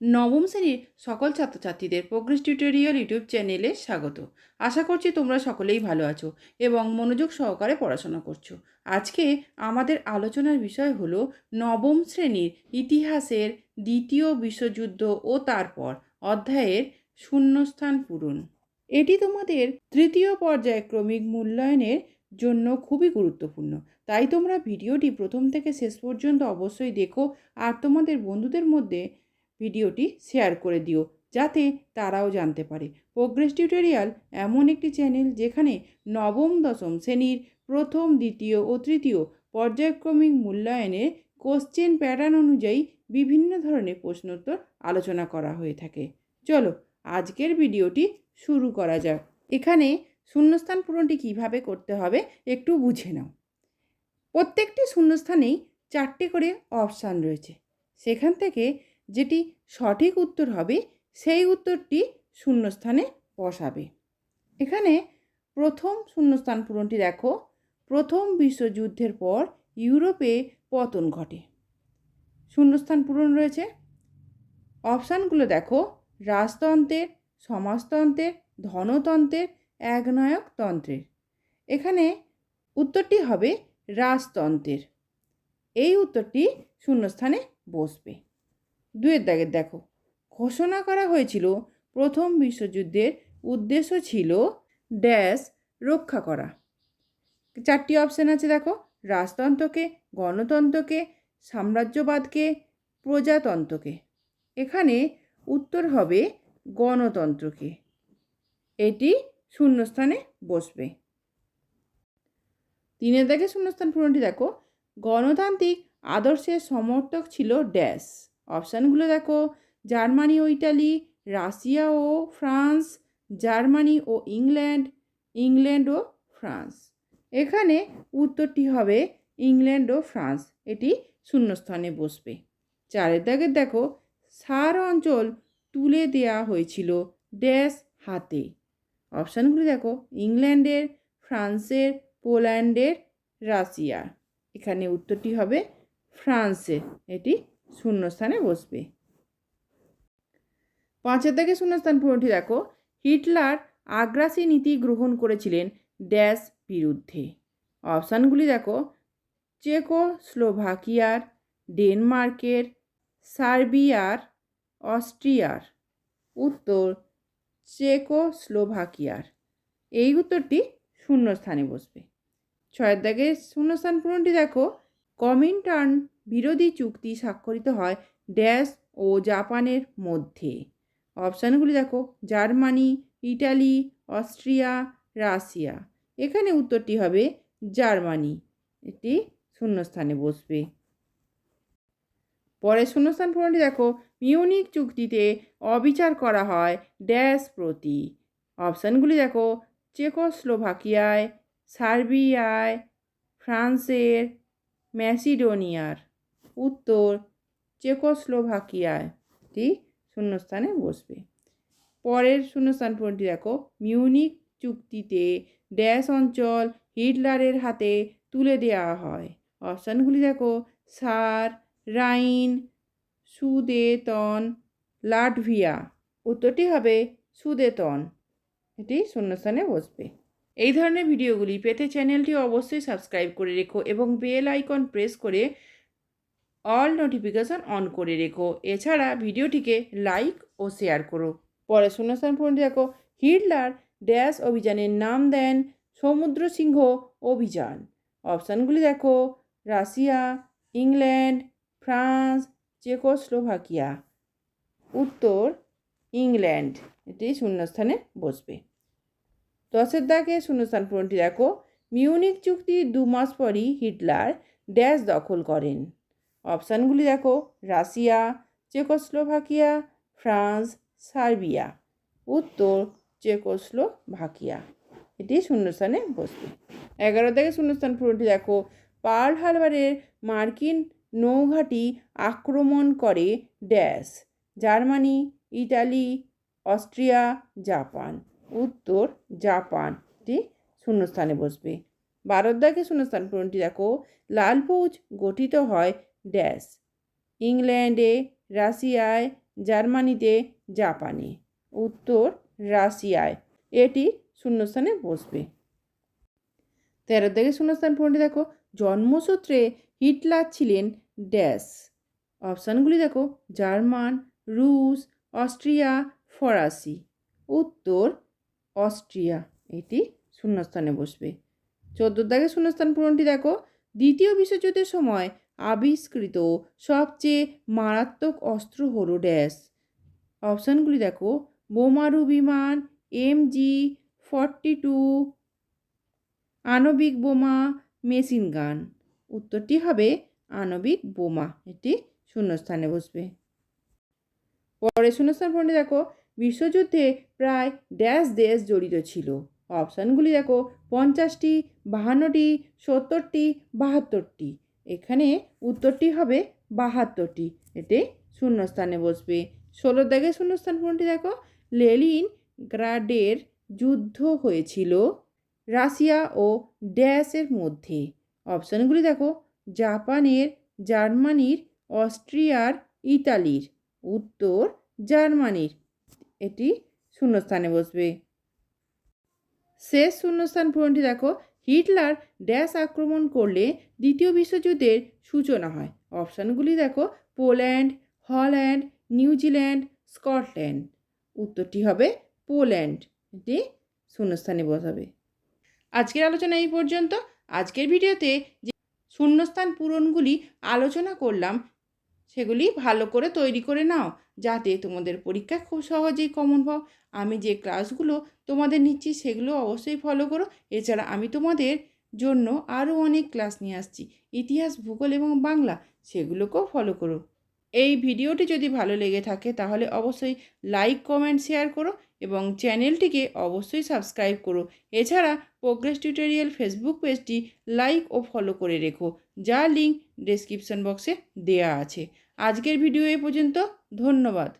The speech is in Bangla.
নবম শ্রেণির সকল ছাত্রছাত্রীদের প্রোগ্রেস টিউটোরিয়াল ইউটিউব চ্যানেলে স্বাগত। আশা করছি তোমরা সকলেই ভালো আছো এবং মনোযোগ সহকারে পড়াশোনা করছ। আজকে আমাদের আলোচনার বিষয় হলো নবম শ্রেণির ইতিহাসের দ্বিতীয় বিশ্বযুদ্ধ ও তারপর অধ্যায়ের শূন্যস্থান পূরণ। এটি তোমাদের তৃতীয় পর্যায়ক্রমিক মূল্যায়নের জন্য খুবই গুরুত্বপূর্ণ। তাই তোমরা ভিডিওটি প্রথম থেকে শেষ পর্যন্ত অবশ্যই দেখো আর তোমাদের বন্ধুদের মধ্যে ভিডিওটি শেয়ার করে দিও, যাতে তারাও জানতে পারে। প্রোগ্রেস টিউটোরিয়াল এমন একটি চ্যানেল যেখানে নবম, দশম শ্রেণির প্রথম, দ্বিতীয় ও তৃতীয় পর্যায়ক্রমিক মূল্যায়নের কোশ্চেন প্যাটার্ন অনুযায়ী বিভিন্ন ধরনের প্রশ্নোত্তর আলোচনা করা হয়ে থাকে। চলো, আজকের ভিডিওটি শুরু করা যাক। এখানে শূন্যস্থান পূরণটি কীভাবে করতে হবে একটু বুঝে নাও। প্রত্যেকটি শূন্যস্থানেই চারটে করে অপশান রয়েছে। সেখান থেকে যেটি সঠিক উত্তর হবে, সেই উত্তরটি শূন্যস্থানে বসাবে। এখানে প্রথম শূন্যস্থান পূরণটি দেখো। প্রথম বিশ্বযুদ্ধের পর ইউরোপে পতন ঘটে। শূন্যস্থান পূরণ রয়েছে। অপশানগুলো দেখো। রাজতন্ত্রের, সমাজতন্ত্রের, ধনতন্ত্রের একনায়কতন্ত্রের এখানে উত্তরটি হবে রাজতন্ত্রের। এই উত্তরটি শূন্যস্থানে বসবে। দুয়ের দাগের দেখো, ঘোষণা করা হয়েছিল, প্রথম বিশ্বযুদ্ধের উদ্দেশ্য ছিল ড্যাশ রক্ষা করা। চারটি অপশান আছে, দেখো, রাজতন্ত্রকে, গণতন্ত্রকে, সাম্রাজ্যবাদকে, প্রজাতন্ত্রকে। এখানে উত্তর হবে গণতন্ত্রকে। এটি শূন্যস্থানে বসবে। তিনের দাগে শূন্যস্থান পূরণটি, দেখো, গণতান্ত্রিক আদর্শের সমর্থক ছিল ড্যাশ। অপশানগুলো দেখো, জার্মানি ও ইটালি, রাশিয়া ও ফ্রান্স, জার্মানি ও ইংল্যান্ড ইংল্যান্ড ও ফ্রান্স। এখানে উত্তরটি হবে ইংল্যান্ড ও ফ্রান্স, এটি শূন্যস্থানে বসবে। চারের দাগের দেখো, সার অঞ্চল তুলে দেয়া হয়েছিল ড্যাশ হাতে। অপশানগুলি দেখো, ইংল্যান্ডের, ফ্রান্সের, পোল্যান্ডের, রাশিয়ার। এখানে উত্তরটি হবে ফ্রান্সের এটি শূন্যস্থানে বসবে। পাঁচের দাগে শূন্যস্থান পূরণটি দেখো। হিটলার আগ্রাসী নীতি গ্রহণ করেছিলেন ড্যাশ বিরুদ্ধে। অপশানগুলি দেখো। চেকো স্লোভাকিয়ার ডেনমার্কের, সার্বিয়ার, অস্ট্রিয়ার। উত্তর চেকো স্লোভাকিয়ার এই উত্তরটি শূন্যস্থানে বসবে। ছয়ের দাগে শূন্যস্থান পূরণটি দেখো। কমিন্টার্ন বিরোধী চুক্তি স্বাক্ষরিত হয় ড্যাশ ও জাপানের মধ্যে। অপশানগুলি দেখো, জার্মানি, ইটালি, অস্ট্রিয়া, রাশিয়া। এখানে উত্তরটি হবে জার্মানি। এটি শূন্যস্থানে বসবে। পরে শূন্যস্থান পূরণটি দেখো, মিউনিক চুক্তিতে অবিচার করা হয় ড্যাশ প্রতি। অপশানগুলি দেখো, চেকোস্লোভাকিয়ায়, সার্বিয়ায়, ফ্রান্সের ম্যাসিডোনিয়ার। উত্তর চেকোস্লোভাকিয়ায়। এটি শূন্যস্থানে বসবে। পরের শূন্যস্থান পূরণটি দেখো। মিউনিক চুক্তিতে ড্যাশ অঞ্চল হিটলারের হাতে তুলে দেওয়া হয়। অপশানগুলি দেখো। Saar, Rhine, Sudeten, Latvia. উত্তরটি হবে সুদেতন। এটি শূন্যস্থানে বসবে। এই ধরনের ভিডিওগুলি পেতে চ্যানেলটি অবশ্যই সাবস্ক্রাইব করে রেখো এবং বেল আইকন প্রেস করে অল নোটিফিকেশান অন করে রেখো। এছাড়া ভিডিওটিকে লাইক ও শেয়ার করো। পরে শূন্যস্থান পূরণটি দেখো হিটলার ড্যাশ অভিযানের নাম দেন সমুদ্র সিংহ অভিযান। অপশানগুলি দেখো, রাশিয়া, ইংল্যান্ড, ফ্রান্স, চেকোস্লোভাকিয়া। উত্তর, ইংল্যান্ড। এটি শূন্যস্থানে বসবে। দশের দাগে শূন্যস্থান পূরণটি দেখো মিউনিক চুক্তির দু মাস পরই হিটলার ড্যাশ দখল করেন। অপশানগুলি দেখো, রাশিয়া, চেকোস্লোভাকিয়া, ফ্রান্স, সার্বিয়া। উত্তর, চেকোস্লোভাকিয়া। এটি শূন্যস্থানে বসবে। এগারো থেকে শূন্যস্থান পূরণটি দেখো। পার্ল হারবারের মার্কিন নৌঘাটি আক্রমণ করে dash, Germany, Italy, Austria, Japan. উত্তর জাপানটি শূন্যস্থানে বসবে। বারোর দাগে শূন্যস্থান পূরণটি দেখো। লালপৌজ গঠিত হয় ড্যাশ। ইংল্যান্ডে, রাশিয়ায়, জার্মানিতে, জাপানে। উত্তর, রাশিয়ায়। এটি শূন্যস্থানে বসবে। তেরো থেকে শূন্যস্থান পূরণটি দেখো, জন্মসূত্রে হিটলার ছিলেন ড্যাশ। অপশানগুলি দেখো, জার্মান, রুশ, অস্ট্রিয়া, ফরাসি। উত্তর, অস্ট্রিয়া। এটি শূন্যস্থানে বসবে। চোদ্দ দাগে শূন্যস্থান পূরণটি দেখো, দ্বিতীয় বিশ্বযুদ্ধের সময় আবিষ্কৃত সবচেয়ে মারাত্মক অস্ত্র হলো ড্যাশ। অপশানগুলি দেখো। বোমারু বিমান, এমজি ফর্টি টু, আণবিক বোমা, মেশিন গান। উত্তরটি হবে আণবিক বোমা। এটি শূন্যস্থানে বসবে। পরে শূন্যস্থান পূরণটি দেখো। বিশ্বযুদ্ধে প্রায় ড্যাশ দেশ জড়িত ছিল। অপশানগুলি দেখো। পঞ্চাশটি, বাহান্নটি, সত্তরটি, বাহাত্তরটি। এখানে উত্তরটি হবে বাহাত্তরটি। এতে শূন্যস্থানে বসবে। ষোলো দাগে শূন্যস্থান পূরণটি দেখো? লেলিন গ্রাডের যুদ্ধ হয়েছিল রাশিয়া ও ড্যাশের মধ্যে। অপশানগুলি দেখো। জাপানের, জার্মানির, অস্ট্রিয়ার, ইতালির। উত্তর জার্মানির। এটি শূন্যস্থানে বসবে। শেষ শূন্যস্থান পূরণটি দেখো? হিটলার ড্যাশ আক্রমণ করলে দ্বিতীয় বিশ্বযুদ্ধের সূচনা হয়। অপশানগুলি দেখো, পোল্যান্ড, হল্যান্ড, নিউজিল্যান্ড, স্কটল্যান্ড। উত্তরটি হবে পোল্যান্ড। এটি শূন্যস্থানে বসাবে। আজকের আলোচনা এই পর্যন্ত। আজকের ভিডিওতে যে শূন্যস্থান পূরণগুলি আলোচনা করলাম সেগুলি ভালো করে তৈরি করে নাও, যাতে তোমাদের পরীক্ষা খুব সহজেই কমন পাও আমি যে ক্লাসগুলো তোমাদের নিচ্ছি সেগুলো অবশ্যই ফলো করো। এছাড়া আমি তোমাদের জন্য আরও অনেক ক্লাস নিয়ে আসছি, ইতিহাস, ভূগোল এবং বাংলা, সেগুলোকেও ফলো করো। এই ভিডিওটি যদি ভালো লেগে থাকে তাহলে অবশ্যই লাইক কমেন্ট শেয়ার করো এবং চ্যানেলটিকে অবশ্যই সাবস্ক্রাইব করো। এছাড়া প্রোগ্রেস টিউটোরিয়াল ফেসবুক পেজটি লাইক ও ফলো করে রেখো। যা লিঙ্ক ডেসক্রিপশন বক্সে দেয়া আছে। আজকের ভিডিও এ পর্যন্ত ধন্যবাদ।